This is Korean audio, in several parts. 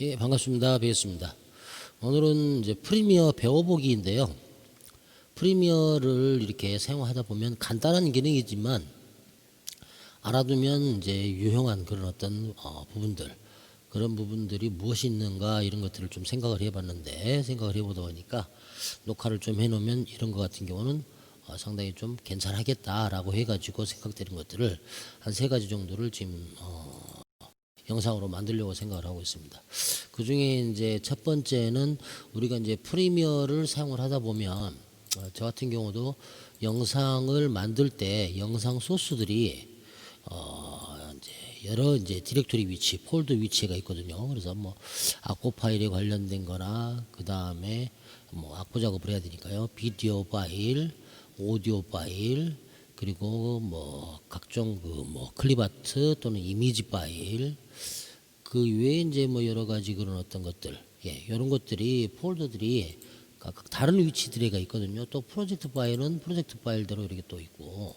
예, 반갑습니다. 뵙겠습니다. 오늘은 이제 프리미어 배워보기인데요. 프리미어를 이렇게 사용하다 보면 간단한 기능이지만 알아두면 이제 유용한 그런 어떤 어, 부분들 그런 부분들이 무엇이 있는가 이런 것들을 좀 생각을 해봤는데 생각을 해보다 보니까 녹화를 좀 해놓으면 이런 것 같은 경우는 어, 상당히 좀 괜찮하겠다라고 해가지고 생각되는 것들을 한 세 가지 정도를 지금 어, 영상으로 만들려고 생각을 하고 있습니다. 그 중에 이제 첫 번째는 우리가 이제 프리미어를 사용을 하다 보면 어, 저 같은 경우도 영상을 만들 때 영상 소스들이 어 이제 여러 이제 디렉토리 위치, 폴더 위치가 있거든요. 그래서 뭐 악보 파일에 관련된 거나 그 다음에 뭐 악보 작업을 해야 되니까요. 비디오 파일, 오디오 파일, 그리고 뭐 각종 그 뭐 클립 아트 또는 이미지 파일 그 외에 이제 뭐 여러 가지 그런 어떤 것들 예, 이런 것들이 폴더들이 각각 다른 위치들에가 있거든요. 또 프로젝트 파일은 프로젝트 파일대로 이렇게 또 있고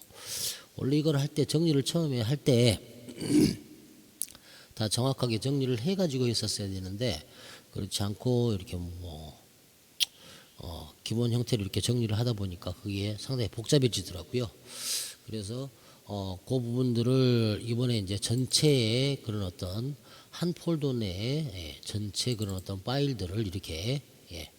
원래 이걸 할 때 정리를 처음에 할 때 다 정확하게 정리를 해가지고 했었어야 되는데 그렇지 않고 이렇게 뭐 어, 기본 형태로 이렇게 정리를 하다 보니까 그게 상당히 복잡해지더라고요. 그래서 어, 그 부분들을 이번에 이제 전체의 그런 어떤 한 폴더 내에 예, 전체 그런 어떤 파일들을 이렇게 예,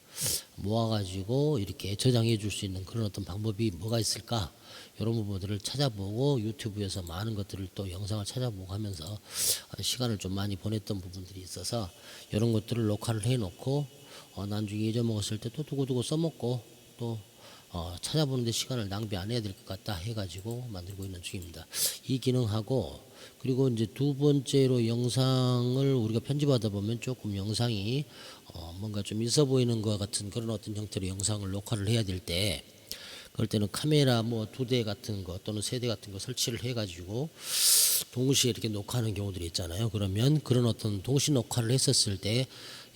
모아가지고 이렇게 저장해 줄 수 있는 그런 어떤 방법이 뭐가 있을까 이런 부분들을 찾아보고 유튜브에서 많은 것들을 또 영상을 찾아보고 하면서 시간을 좀 많이 보냈던 부분들이 있어서 이런 것들을 녹화를 해놓고 어, 나중에 잊어먹었을 때 또 두고두고 써먹고 또 어, 찾아보는데 시간을 낭비 안 해야 될 것 같다 해가지고 만들고 있는 중입니다. 이 기능하고 그리고 이제 두 번째로 영상을 우리가 편집하다 보면 조금 영상이 어, 뭔가 좀 있어 보이는 것 같은 그런 어떤 형태로 영상을 녹화를 해야 될 때 그럴 때는 카메라 뭐 두 대 같은 거 또는 세 대 같은 거 설치를 해가지고 동시에 이렇게 녹화하는 경우들이 있잖아요. 그러면 그런 어떤 동시 녹화를 했었을 때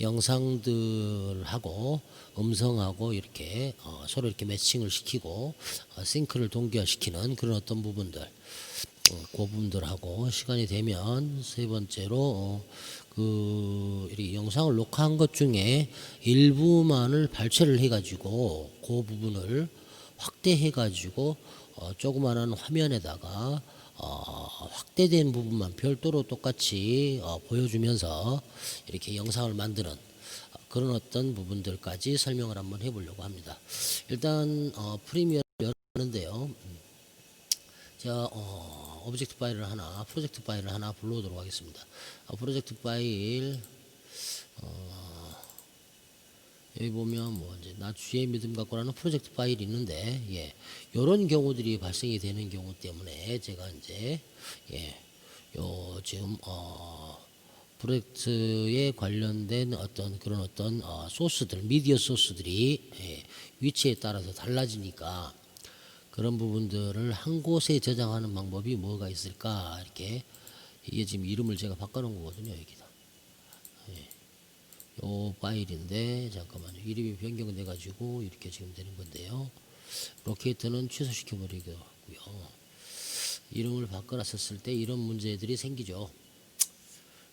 영상들하고 음성하고 이렇게 어, 서로 이렇게 매칭을 시키고 어, 싱크를 동기화시키는 그런 어떤 부분들 어, 그 부분들하고 시간이 되면 세 번째로 어, 그 이렇게 영상을 녹화한 것 중에 일부만을 발췌를 해가지고 그 부분을 확대해가지고 어, 조그마한 화면에다가 어, 확대된 부분만 별도로 똑같이 어, 보여주면서 이렇게 영상을 만드는 어, 그런 어떤 부분들까지 설명을 한번 해보려고 합니다. 일단 어, 프리미어를 열었는데요. 제가 어, 오브젝트 파일을 하나, 프로젝트 파일을 하나 불러오도록 하겠습니다. 어, 프로젝트 파일 어, 여기 보면 뭐 이제 나 주의 믿음 갖고라는 프로젝트 파일이 있는데 예 요런 경우들이 발생이 되는 경우 때문에 제가 이제 예요 지금 어 프로젝트에 관련된 어떤 그런 어떤 어 소스들 미디어 소스들이 예, 위치에 따라서 달라지니까 그런 부분들을 한 곳에 저장하는 방법이 뭐가 있을까? 이렇게 이게 지금 이름을 제가 바꿔놓은 거거든요 여기다 요 파일인데 잠깐만요. 이름이 변경돼 가지고 이렇게 지금 되는 건데요. 로케이터는 취소시켜 버리고요. 이름을 바꿔놨었을 때 이런 문제들이 생기죠.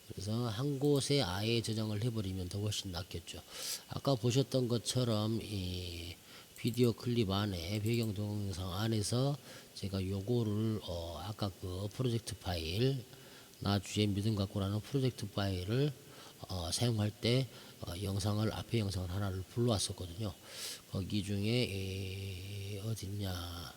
그래서 한 곳에 아예 저장을 해버리면 더 훨씬 낫겠죠. 아까 보셨던 것처럼 이 비디오 클립 안에 배경 동영상 안에서 제가 요거를 어 아까 그 프로젝트 파일 나주의 믿음 갖고라는 프로젝트 파일을 어, 사용할 때 어, 영상을 앞에 영상을 하나를 불러왔었거든요. 거기 중에 에, 어딨냐?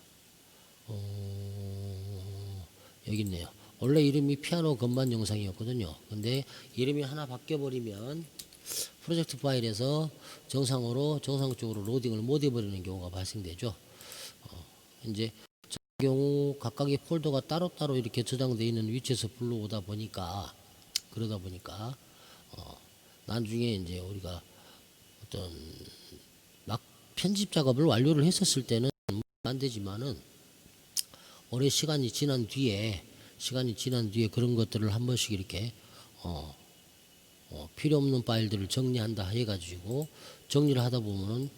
어, 여기 있네요. 원래 이름이 피아노 건반 영상이었거든요. 근데 이름이 하나 바뀌어 버리면 프로젝트 파일에서 정상으로 정상적으로 로딩을 못 해버리는 경우가 발생되죠. 어, 이제 저 경우 각각의 폴더가 따로따로 이렇게 저장되어 있는 위치에서 불러오다 보니까 그러다 보니까 어, 나중에 이제 우리가 어떤 막 편집 작업을 완료를 했었을 때는 안 되지만은 오래 시간이 지난 뒤에 시간이 지난 뒤에 그런 것들을 한 번씩 이렇게 어, 어, 필요 없는 파일들을 정리한다 해가지고 정리를 하다 보면은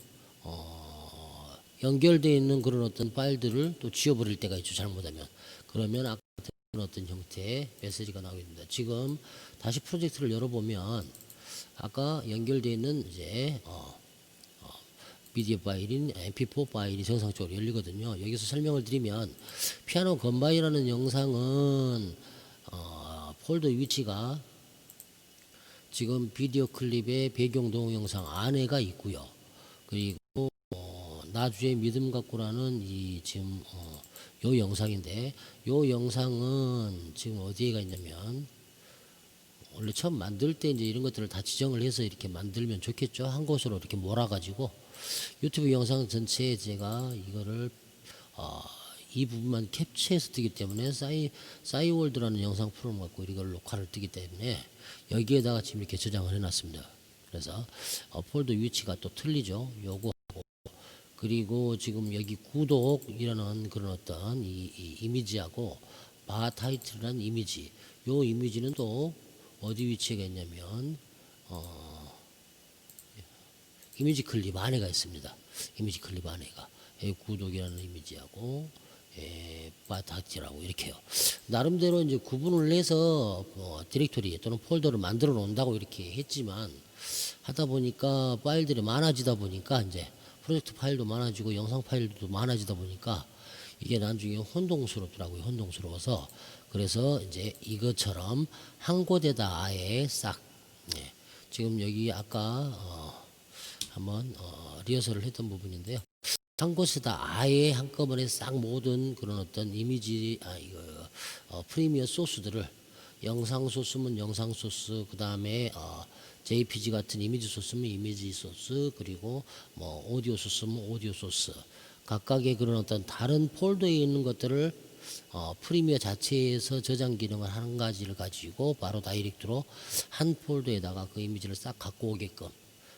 어, 연결되어 있는 그런 어떤 파일들을 또 지워버릴 때가 있죠 잘못하면. 그러면 아까 어떤 형태의 메시지가 나오게 됩니다. 지금 다시 프로젝트를 열어보면 아까 연결되어 있는 이제 어, 어, 미디어 파일인 mp4 파일이 정상적으로 열리거든요. 여기서 설명을 드리면 피아노 건바이라는 영상은 어, 폴더 위치가 지금 비디오 클립의 배경 동영상 안에가 있고요. 그리고 어, 나주의 믿음 갖고라는 이 지금 어, 요 영상인데 요 영상은 지금 어디에가 있냐면 원래 처음 만들 때 이제 이런 것들을 다 지정을 해서 이렇게 만들면 좋겠죠. 한 곳으로 이렇게 몰아가지고 유튜브 영상 전체에 제가 이거를 어, 이 부분만 캡처해서 뜨기 때문에 싸이 싸이월드라는 영상 프로그램 갖고 이걸 녹화를 뜨기 때문에 여기에다가 지금 이렇게 저장을 해놨습니다. 그래서 어, 폴더 위치가 또 틀리죠. 요거 그리고 지금 여기 구독이라는 그런 어떤 이, 이 이미지하고 바 타이틀이라는 이미지 요 이미지는 또 어디 위치에 있냐면 어, 이미지 클립 안에가 있습니다. 이미지 클립 안에가 예, 구독이라는 이미지하고 예, 바타이틀하고 이렇게요. 나름대로 이제 구분을 해서 뭐 디렉토리 또는 폴더를 만들어 놓는다고 이렇게 했지만 하다 보니까 파일들이 많아지다 보니까 이제 프로젝트 파일도 많아지고 영상 파일도 많아지다 보니까 이게 나중에 혼동스럽더라고요. 혼동스러워서 그래서 이제 이것처럼 한 곳에다 아예 싹 예. 지금 여기 아까 어, 한번 어, 리허설을 했던 부분인데요. 한 곳에다 아예 한꺼번에 싹 모든 그런 어떤 이미지 아 이거 어, 프리미어 소스들을 영상 소스면 영상 소스 그 다음에 어, JPG 같은 이미지 소스면 이미지 소스 그리고 뭐 오디오 소스면 오디오 소스 각각의 그런 어떤 다른 폴더에 있는 것들을 어, 프리미어 자체에서 저장 기능을 한 가지를 가지고 바로 다이렉트로 한 폴더에다가 그 이미지를 싹 갖고 오게끔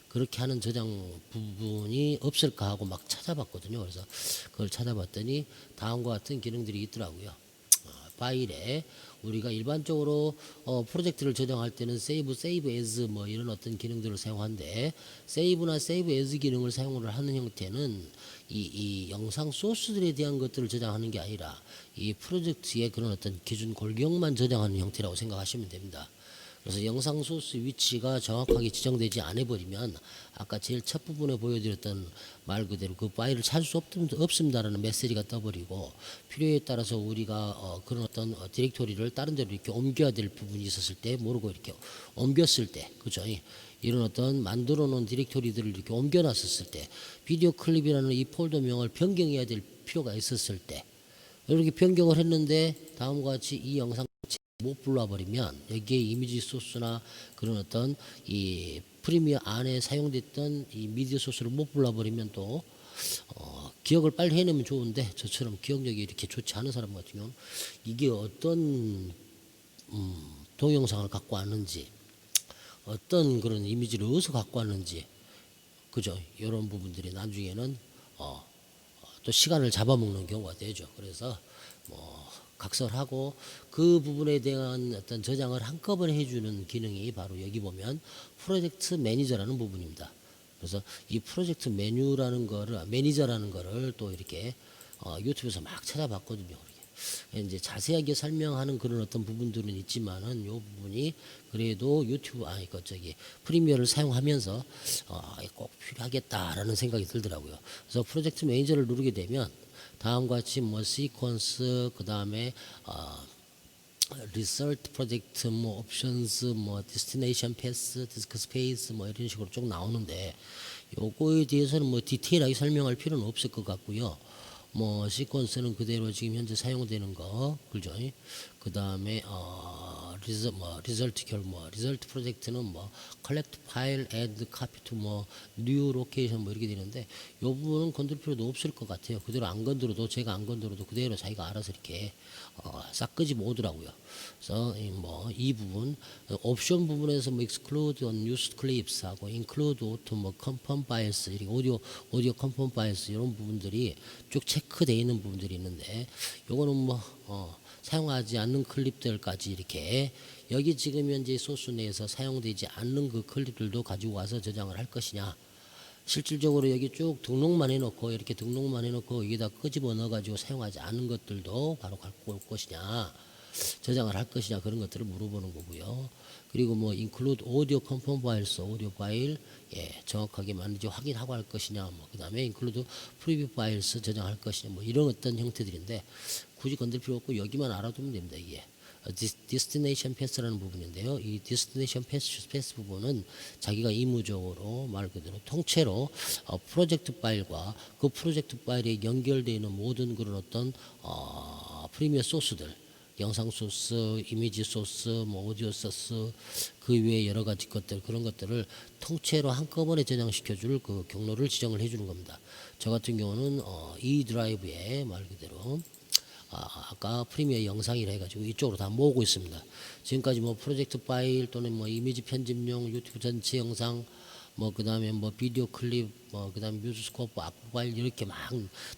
그렇게 하는 저장 부분이 없을까 하고 막 찾아봤거든요. 그래서 그걸 찾아봤더니 다음과 같은 기능들이 있더라고요. 어, 파일에 우리가 일반적으로 어, 프로젝트를 저장할 때는 세이브, 세이브 에즈 뭐 이런 어떤 기능들을 사용하는데 세이브나 세이브 에즈 기능을 사용을 하는 형태는 이, 이 영상 소스들에 대한 것들을 저장하는 게 아니라 이 프로젝트의 그런 어떤 기준 골격만 저장하는 형태라고 생각하시면 됩니다. 그래서 영상 소스 위치가 정확하게 지정되지 않아 버리면 아까 제일 첫 부분에 보여드렸던 말 그대로 그 파일을 찾을 수 없, 없습니다라는 메시지가 떠버리고 필요에 따라서 우리가 어, 그런 어떤 어, 디렉토리를 다른 데로 이렇게 옮겨야 될 부분이 있었을 때 모르고 이렇게 옮겼을 때 그죠? 이- 이런 어떤 만들어 놓은 디렉토리들을 이렇게 옮겨 놨었을 때 비디오 클립이라는 이 폴더명을 변경해야 될 필요가 있었을 때 이렇게 변경을 했는데 다음과 같이 이 영상 못 불러버리면 여기에 이미지 소스나 그런 어떤 이 프리미어 안에 사용됐던 이 미디어 소스를 못 불러버리면 또 어, 기억을 빨리 해내면 좋은데 저처럼 기억력이 이렇게 좋지 않은 사람 같은 경우는 이게 어떤 음, 동영상을 갖고 왔는지 어떤 그런 이미지를 어디서 갖고 왔는지 그죠 이런 부분들이 나중에는 어, 어, 또 시간을 잡아먹는 경우가 되죠. 그래서 뭐 각설하고 그 부분에 대한 어떤 저장을 한꺼번에 해주는 기능이 바로 여기 보면 프로젝트 매니저라는 부분입니다. 그래서 이 프로젝트 메뉴라는 거를 매니저라는 거를 또 이렇게 어, 유튜브에서 막 찾아봤거든요. 이제 자세하게 설명하는 그런 어떤 부분들은 있지만은 요 부분이 그래도 유튜브 아니 그 저기 프리미어를 사용하면서 어, 꼭 필요하겠다라는 생각이 들더라고요. 그래서 프로젝트 매니저를 누르게 되면 다음과 같이 뭐 시퀀스 그 다음에 어, 리서트 프로젝트 뭐 옵션스 뭐 디스티네이션 패스 디스크 스페이스 뭐 이런 식으로 쭉 나오는데 요거에 대해서는 뭐 디테일하게 설명할 필요는 없을 것 같고요. 뭐 시퀀스는 그대로 지금 현재 사용되는 거 그죠? 그 다음에 어 리저 뭐 리설트 결 뭐 리설트 프로젝트는 뭐 컬렉트 파일 애드 카피 투 뭐 뉴 로케이션 뭐 이렇게 되는데 요 부분은 건들 필요도 없을 것 같아요. 그대로 안 건드려도 제가 안 건드려도 그대로 자기가 알아서 이렇게 어, 싹 끄집어 오더라고요. 그래서 뭐이 부분 어, 옵션 부분에서 뭐 exclude on used clips 하고 include auto 뭐 confirm bias 이렇게 오디오 오디오 confirm bias 이런 부분들이 쭉 체크되어 있는 부분들이 있는데 요거는 뭐 어, 사용하지 않는 클립들까지 이렇게 여기 지금 현재 소스 내에서 사용되지 않는 그 클립들도 가지고 와서 저장을 할 것이냐 실질적으로 여기 쭉 등록만 해놓고 이렇게 등록만 해놓고 여기다 끄집어 넣어가지고 사용하지 않은 것들도 바로 갖고 올 것이냐 저장을 할 것이냐 그런 것들을 물어보는 거고요. 그리고 뭐 include audio component files, 오디오 파일 예, 정확하게 맞는지 확인하고 할 것이냐, 뭐 그다음에 include preview files 저장할 것이냐, 뭐 이런 어떤 형태들인데 굳이 건들 필요 없고 여기만 알아두면 됩니다. 이게 어, 디스- destination pass라는 부분인데요. 이 destination pass, pass 부분은 자기가 의무적으로 말 그대로 통째로 어, 프로젝트 파일과 그 프로젝트 파일에 연결되어 있는 모든 그런 어떤 어, 프리미어 소스들 영상 소스, 이미지 소스, 뭐 오디오 소스 그 외에 여러 가지 것들 그런 것들을 통째로 한꺼번에 저장시켜 줄 그 경로를 지정을 해 주는 겁니다. 저 같은 경우는 어, 이 드라이브에 말 그대로 아, 아까 프리미어 영상이라 해가지고 이쪽으로 다 모으고 있습니다. 지금까지 뭐 프로젝트 파일 또는 뭐 이미지 편집용 유튜브 전체 영상 뭐 그다음에 뭐 비디오 클립 뭐 그다음에 뮤즈스코프 악보 파일 이렇게 막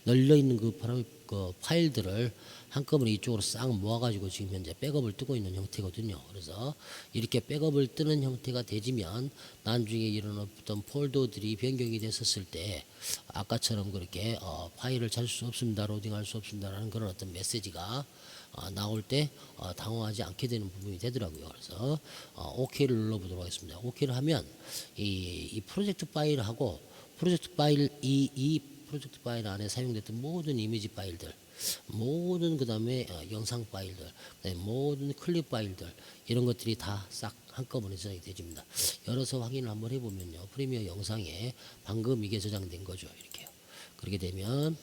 널려 있는 그, 파라- 그 파일들을 한꺼번에 이쪽으로 싹 모아가지고 지금 현재 백업을 뜨고 있는 형태거든요. 그래서 이렇게 백업을 뜨는 형태가 되지면 나중에 이런 어떤 폴더들이 변경이 됐었을 때 아까처럼 그렇게 어, 파일을 찾을 수 없습니다, 로딩할 수 없습니다라는 그런 어떤 메시지가 어, 나올 때 어, 당황하지 않게 되는 부분이 되더라고요. 그래서 어, OK를 눌러보도록 하겠습니다. OK를 하면 이, 이 프로젝트 파일하고 프로젝트 파일 이, 이 프로젝트 파일 안에 사용됐던 모든 이미지 파일들 모든 그 다음에 어, 영상 파일들 모든 클립 파일들 이런 것들이 다 싹 한꺼번에 저장이 되집니다. 열어서 확인을 한번 해보면요 프리미어 영상에 방금 이게 저장된 거죠 이렇게요. 그렇게 되면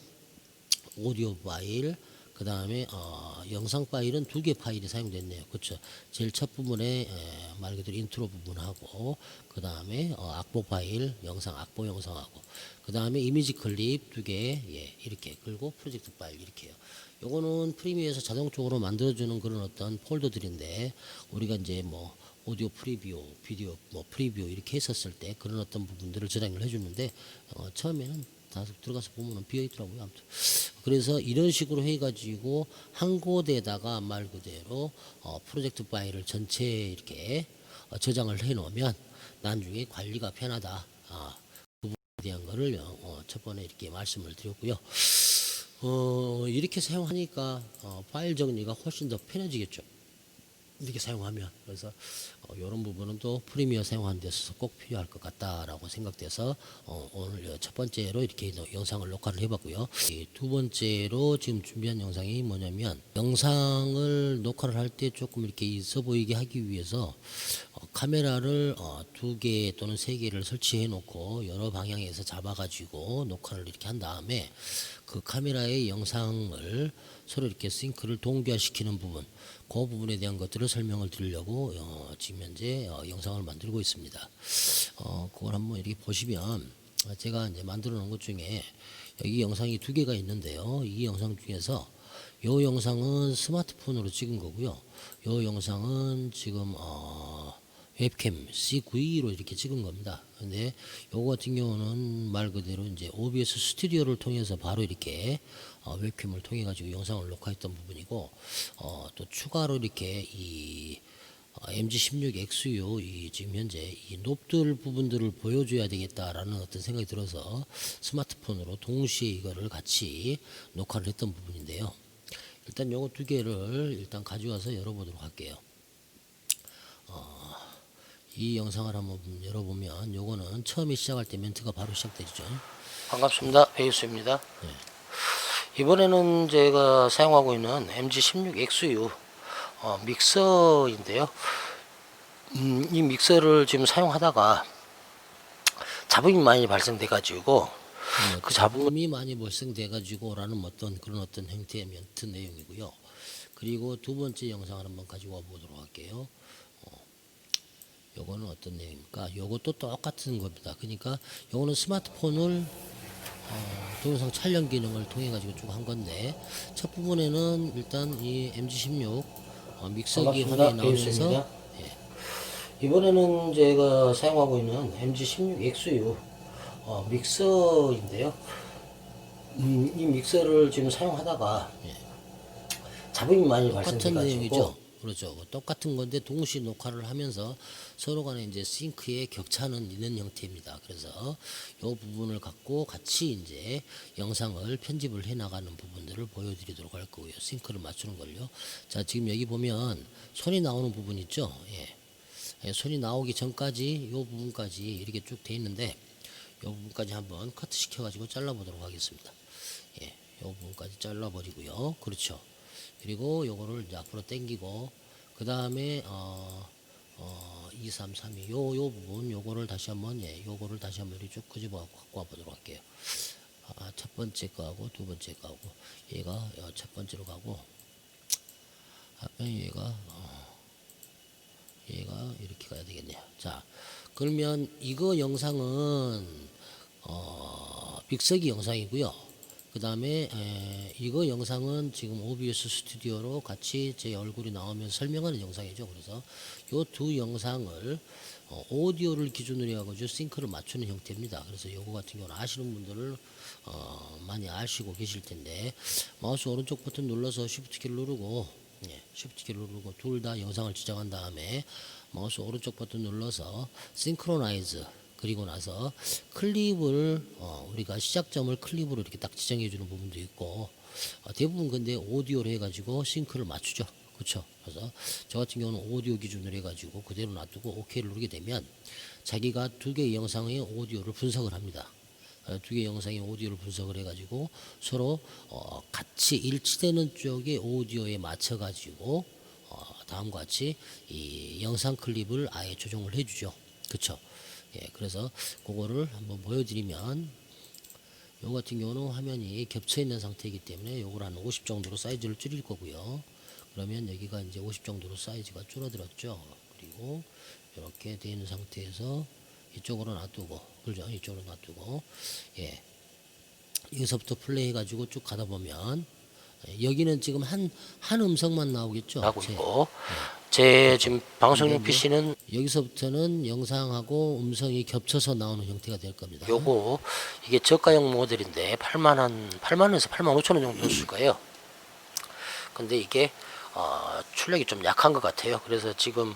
오디오 파일 그 다음에 어, 영상 파일은 두 개 파일이 사용됐네요. 그렇죠. 제일 첫 부분에 에, 말 그대로 인트로 부분하고 그 다음에 어, 악보 파일 영상 악보 영상하고 그 다음에 이미지 클립 두 개 예, 이렇게 그리고 프로젝트 파일 이렇게요. 요거는 프리미어에서 자동적으로 만들어주는 그런 어떤 폴더들인데 우리가 이제 뭐 오디오 프리뷰, 비디오 뭐 프리뷰 이렇게 했었을 때 그런 어떤 부분들을 저장을 해주는데 어, 처음에는 다 들어가서 보면은 비어 있더라고요. 아무튼 그래서 이런 식으로 해가지고 한 곳에다가 말 그대로 어, 프로젝트 파일을 전체 이렇게 어, 저장을 해놓으면 나중에 관리가 편하다. 아, 그 부분에 대한 거를 어, 첫 번에 이렇게 말씀을 드렸고요. 어, 이렇게 사용하니까 어, 파일 정리가 훨씬 더 편해지겠죠. 이렇게 사용하면 그래서 어, 이런 부분은 또 프리미어 사용하는 데 있어서 꼭 필요할 것 같다라고 생각돼서 어, 오늘 첫 번째로 이렇게 노- 영상을 녹화를 해봤고요. 이두 번째로 지금 준비한 영상이 뭐냐면 영상을 녹화를 할 때 조금 이렇게 있어 보이게 하기 위해서 어, 카메라를 어, 두개 또는 세 개를 설치해 놓고 여러 방향에서 잡아가지고 녹화를 이렇게 한 다음에 그 카메라의 영상을 서로 이렇게 싱크를 동기화시키는 부분, 그 부분에 대한 것들을 설명을 드리려고 어, 지금 현재 어, 영상을 만들고 있습니다. 어, 그걸 한번 이렇게 보시면 어, 제가 이제 만들어 놓은 것 중에 여기 영상이 두 개가 있는데요. 이 영상 중에서 요 영상은 스마트폰으로 찍은 거고요. 요 영상은 지금 어, 웹캠 C9로 이렇게 찍은 겁니다. 근데 요거 같은 경우는 말 그대로 이제 OBS 스튜디오를 통해서 바로 이렇게 어, 웹캠을 통해 가지고 영상을 녹화했던 부분이고 어, 또 추가로 이렇게 이 어, MG16XU 이 지금 현재 이 높들 부분들을 보여줘야 되겠다라는 어떤 생각이 들어서 스마트폰으로 동시에 이거를 같이 녹화를 했던 부분인데요. 일단 요거 두 개를 일단 가져와서 열어보도록 할게요. 어, 이 영상을 한번 열어보면 요거는 처음에 시작할 때 멘트가 바로 시작되죠. 반갑습니다. 베이스입니다. 이번에는 제가 사용하고 있는 MG16XU 어, 믹서인데요. 음, 이 믹서를 지금 사용하다가 잡음이 많이 발생돼 가지고 그 잡음이 많이 발생돼 가지고라는 어떤 그런 어떤 형태의 멘트 내용이고요. 그리고 두 번째 영상을 한번 가지고 와 보도록 할게요. 어, 요거는 어떤 내용입니까? 요것도 똑같은 겁니다. 그러니까 요거는 스마트폰을 어, 동영상 촬영 기능을 통해 가지고 쭉 한 건데 첫 부분에는 일단 이 MG16 어, 믹서기. 화면이. 나오면서 예. 이번에는 제가 사용하고 있는 MG16XU 어, 믹서인데요. 음, 이 믹서를 지금 사용하다가 예. 잡음이 많이 발생돼 똑같은 가지고 내용이죠. 그렇죠. 똑같은 건데 동시에 녹화를 하면서 서로 간에 이제 싱크에 격차는 있는 형태입니다. 그래서 이 부분을 갖고 같이 이제 영상을 편집을 해 나가는 부분들을 보여드리도록 할 거고요. 싱크를 맞추는 걸요. 자, 지금 여기 보면 손이 나오는 부분 있죠. 예. 예, 손이 나오기 전까지 이 부분까지 이렇게 쭉 돼 있는데 이 부분까지 한번 커트 시켜가지고 잘라보도록 하겠습니다. 예, 이 부분까지 잘라버리고요. 그렇죠. 그리고 요거를 이제 앞으로 당기고 그 다음에 어, 어, 2, 3, 3, 2, 요, 요 부분 요거를 다시 한번 예, 요거를 다시 한번 이렇게 쭉 끄집어 갖고 와보도록 할게요. 아, 첫 번째 거하고 두 번째 거하고 얘가 어, 첫 번째로 가고 하면 얘가 어, 얘가 이렇게 가야 되겠네요. 자, 그러면 이거 영상은 어, 빅서기 영상이고요. 그 다음에 이거 영상은 지금 OBS 스튜디오로 같이 제 얼굴이 나오면 설명하는 영상이죠. 그래서 요두 영상을 어, 오디오를 기준으로 해가지고 싱크를 맞추는 형태입니다. 그래서 요거 같은 경우는 아시는 분들을 어, 많이 아시고 계실 텐데 마우스 오른쪽 버튼 눌러서 Shift 키를 누르고 예, Shift 키를 누르고 둘 다 영상을 지정한 다음에 마우스 오른쪽 버튼 눌러서 싱크로나이즈 그리고 나서 클립을 어, 우리가 시작점을 클립으로 이렇게 딱 지정해 주는 부분도 있고 어, 대부분 근데 오디오로 해가지고 싱크를 맞추죠. 그렇죠. 그래서 저 같은 경우는 오디오 기준으로 해가지고 그대로 놔두고 OK를 누르게 되면 자기가 두 개의 영상의 오디오를 분석을 합니다. 어, 두 개의 영상의 오디오를 분석을 해가지고 서로 어, 같이 일치되는 쪽의 오디오에 맞춰가지고 어, 다음과 같이 이 영상 클립을 아예 조정을 해주죠. 그렇죠. 예, 그래서 그거를 한번 보여드리면 요 같은 경우는 화면이 겹쳐 있는 상태이기 때문에 요걸 한 50 정도로 사이즈를 줄일 거고요. 그러면 여기가 이제 50 정도로 사이즈가 줄어들었죠. 그리고 이렇게 되어 있는 상태에서 이쪽으로 놔두고 그죠? 이쪽으로 놔두고 예. 여기서부터 플레이 해 가지고 쭉 가다 보면 예, 여기는 지금 한 한 음성만 나오겠죠. 제- 있고 제 지금 방송용 PC는 여기서부터는 영상하고 음성이 겹쳐서 나오는 형태가 될 겁니다. 요거 이게 저가형 모델인데 8만 한 8만 원에서 8만 5천 원 정도 줄 거예요. 근데 이게 어, 출력이 좀 약한 것 같아요. 그래서 지금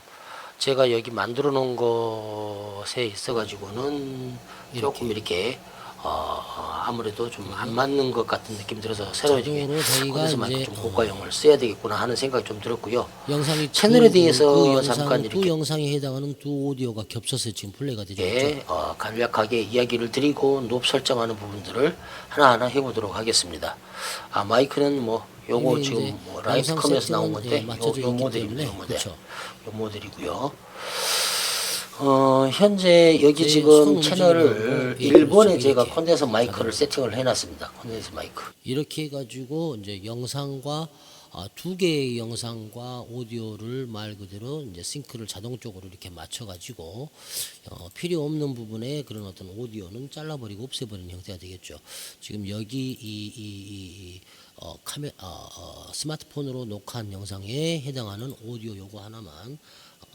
제가 여기 만들어 놓은 것에 있어 가지고는 조금 이렇게 어, 아무래도 좀 안 맞는 것 같은 느낌 들어서 새로 이게 자동으로 저희가 이제, 좀 고가형을 써야 되겠구나 하는 생각이 좀 들었고요. 영상이 채널에 두- 대해서 그 영상, 잠깐 두 이렇게 영상에 해당하는 두 오디오가 겹쳐서 지금 플레이가 되죠. 예, 어, 간략하게 이야기를 드리고 높 설정하는 부분들을 하나하나 해보도록 하겠습니다. 아 마이크는 뭐 요거 이미 지금 뭐 라이트 영상 컴에서 나온 세팅은, 건데 예, 요, 맞춰져 요 있기 모델입니다. 요 때문에, 모델. 그쵸. 요 모델이고요. 어, 현재 여기 제 지금 손 채널을 일본에 제가 콘덴서 마이크를 세팅을 해놨습니다. 콘덴서 마이크. 이렇게 해가지고 이제 영상과 아, 두 개의 영상과 오디오를 말 그대로 이제 싱크를 자동적으로 이렇게 맞춰가지고 어, 필요 없는 부분에 그런 어떤 오디오는 잘라버리고 없애버리는 형태가 되겠죠. 지금 여기 이, 이, 이, 이 어, 카메 어, 어, 스마트폰으로 녹화한 영상에 해당하는 오디오 요거 하나만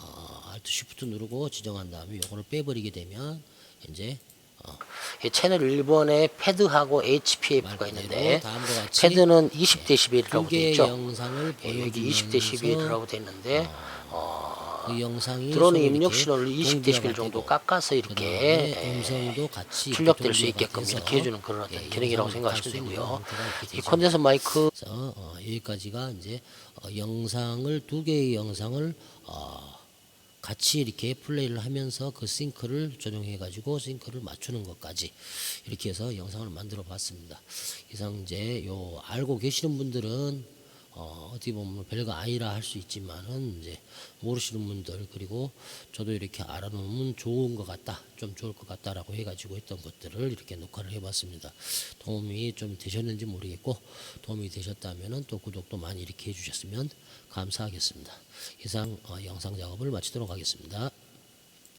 어, Alt Shift 누르고 지정한 다음에 요거를 빼버리게 되면 이제 어, 이 채널 1번에 패드하고 HPF가 있는데 같이 패드는 20dB라고 두 되어 있죠. 영상을 예, 여기 보여주면서 20dB라고 되어 있는데 어, 그 영상이 들어오는 입력 신호를 20dB 동기화가 정도 깎아서 이렇게 음성도 같이 이렇게 출력될 수 있게끔 이렇게 해주는 그런 어떤 예, 기능이라고 생각하시면 되고요. 이. 콘덴서 마이크 어, 여기까지가 이제 어, 영상을 두 개의 영상을 어, 같이 이렇게 플레이를 하면서 그 싱크를 조정해 가지고 싱크를 맞추는 것까지 이렇게 해서 영상을 만들어 봤습니다. 이상 이제 요 알고 계시는 분들은 어, 어 떻게 보면 별거 아니라 할 수 있지만은 이제 모르시는 분들 그리고 저도 이렇게 알아놓으면 좋은 것 같다, 좀 좋을 것 같다라고 해가지고 했던 것들을 이렇게 녹화를 해봤습니다. 도움이 좀 되셨는지 모르겠고 도움이 되셨다면은 또 구독도 많이 이렇게 해주셨으면 감사하겠습니다. 이상 어, 영상 작업을 마치도록 하겠습니다.